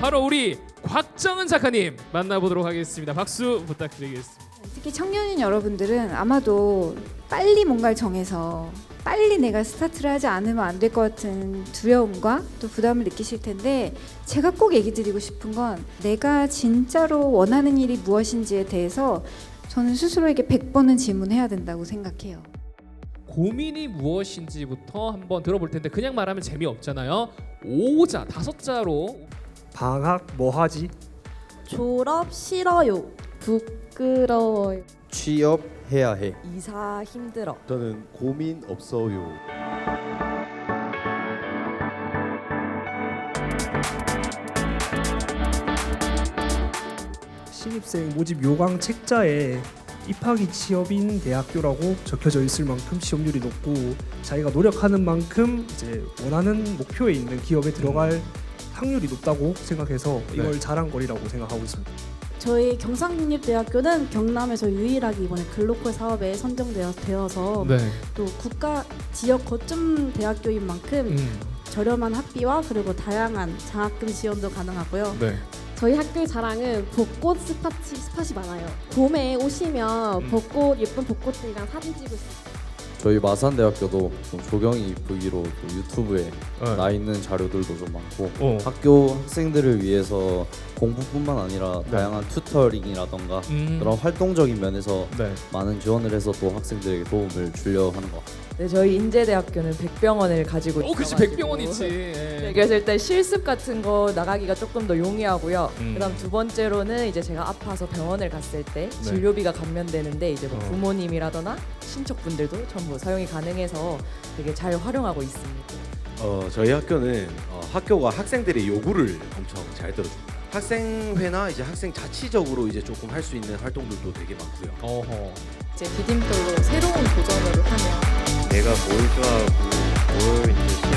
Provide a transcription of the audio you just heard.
바로 우리 곽정은 작가님 만나보도록 하겠습니다. 박수 부탁드리겠습니다. 특히 청년인 여러분들은 아마도 빨리 뭔가를 정해서 빨리 내가 스타트를 하지 않으면 안 될 것 같은 두려움과 또 부담을 느끼실 텐데 제가 꼭 얘기 드리고 싶은 건 내가 진짜로 원하는 일이 무엇인지에 대해서 저는 스스로에게 100번은 질문해야 된다고 생각해요. 고민이 무엇인지부터 한번 들어볼 텐데 그냥 말하면 재미없잖아요. 오자 다섯 자로 방학 뭐 하지? 졸업 싫어요. 부끄러워요. 취업해야 해. 이사 힘들어. 저는 고민 없어요. 신입생 모집 요강 책자에 입학이 취업인 대학교라고 적혀져 있을 만큼 시험률이 높고 자기가 노력하는 만큼 이제 원하는 목표에 있는 기업에 들어갈 확률이 높다고 생각해서 이걸 자랑거리라고 생각하고 있습니다. 저희 경상국립대학교는 경남에서 유일하게 이번에 글로컬 사업에 선정되어서 네. 또 국가 지역 거점 대학교인 만큼 음. 저렴한 학비와 그리고 다양한 장학금 지원도 가능하고요. 네. 저희 학교 자랑은 벚꽃 스팟이, 스팟이 많아요. 봄에 오시면 음. 벚꽃 예쁜 벚꽃들이랑 사진 찍을 수 있어요. 저희 마산대학교도 좀 조경이 이쁘기로 또 유튜브에 네. 나 있는 자료들도 좀 많고 어. 학교 학생들을 위해서 공부뿐만 아니라 네. 다양한 튜터링이라던가 음. 그런 활동적인 면에서 네. 많은 지원을 해서 또 학생들에게 도움을 주려 하는 것 같아요. 네, 저희 인제대학교는 백병원을 가지고 어, 그렇지 있어가지고 백병원 있지. 네, 예. 그래서 일단 실습 같은 거 나가기가 조금 더 용이하고요. 음. 그다음 두 번째로는 이제 제가 아파서 병원을 갔을 때 네. 진료비가 감면되는데 이제 뭐 어. 부모님이라거나 친척분들도 전부 사용이 가능해서 되게 잘 활용하고 있습니다. 어, 저희 학교는 어, 학교가 학생들의 요구를 엄청 잘 들어줍니다. 학생회나 이제 학생 자치적으로 이제 조금 할 수 있는 활동들도 되게 많고요. 어허. 이제 디딤돌로 새로운 도전을 하면 내가 뭘 좋아하고 뭘 이제